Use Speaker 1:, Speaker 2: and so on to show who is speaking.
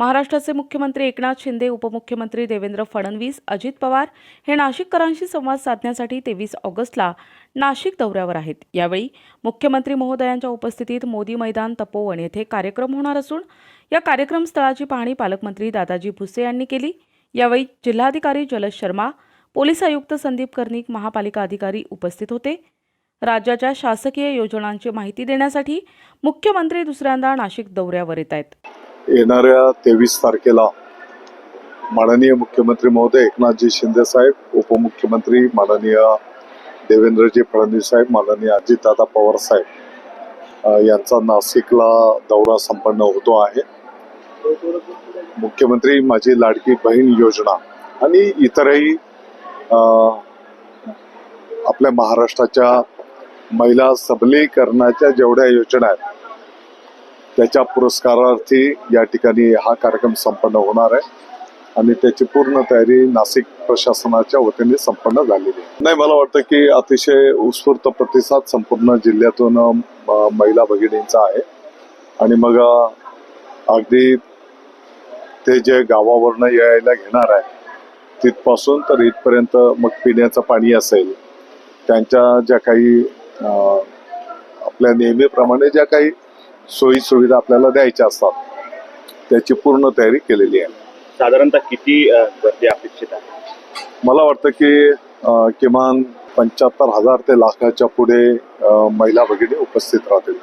Speaker 1: महाराष्ट्राचे मुख्यमंत्री एकनाथ शिंदे उपमुख्यमंत्री देवेंद्र फडणवीस अजित पवार हे नाशिककरांशी संवाद साधण्यासाठी तेवीस ऑगस्टला नाशिक दौऱ्यावर आहेत. यावेळी मुख्यमंत्री महोदयांच्या उपस्थितीत मोदी मैदान तपोवन येथे कार्यक्रम होणार असून या कार्यक्रम स्थळाची पाहणी पालकमंत्री दादाजी भुसे यांनी केली. यावेळी जिल्हाधिकारी जलज शर्मा पोलीस आयुक्त संदीप कर्णिक महापालिका अधिकारी उपस्थित होते. राज्याच्या शासकीय योजनांची माहिती देण्यासाठी मुख्यमंत्री दुसऱ्यांदा नाशिक दौऱ्यावर येत आहेत.
Speaker 2: येणाऱ्या तेवीस तारखेला माननीय मुख्यमंत्री महोदय एकनाथजी शिंदे साहेब उपमुख्यमंत्री माननीय देवेंद्रजी फडणवीस साहेब माननीय अजितदादा पवार साहेब यांचा नाशिकला दौरा संपन्न होतो आहे. मुख्यमंत्री माझी लाडकी बहीण योजना आणि इतरही आपल्या महाराष्ट्राच्या महिला सबलीकरणाच्या जेवढ्या योजना आहेत त्याच्या पुरस्कारार्थी या ठिकाणी हा कार्यक्रम संपन्न होणार आहे. आणि त्याची पूर्ण तयारी नाशिक प्रशासनाच्या वतीने संपन्न झालेली आहे. नाही मला वाटतं की अतिशय उत्स्फूर्त प्रतिसाद संपूर्ण जिल्ह्यातून महिला भगिनींचा आहे. आणि मग अगदी ते जे गावावरनं यायला घेणार आहे तिथपासून तर इथपर्यंत मग पिण्याचं पाणी असेल त्यांच्या ज्या काही आपल्या नेहमीप्रमाणे ज्या काही सोयी सुविधा आपल्याला द्यायच्या असतात. त्याची पूर्ण तयारी केलेली आहे.
Speaker 3: साधारणतः किती गर्दी अपेक्षित आहे?
Speaker 2: मला वाटतं की किमान पंच्याहत्तर हजार ते लाखाच्या पुढे महिला भगिनी उपस्थित राहतील.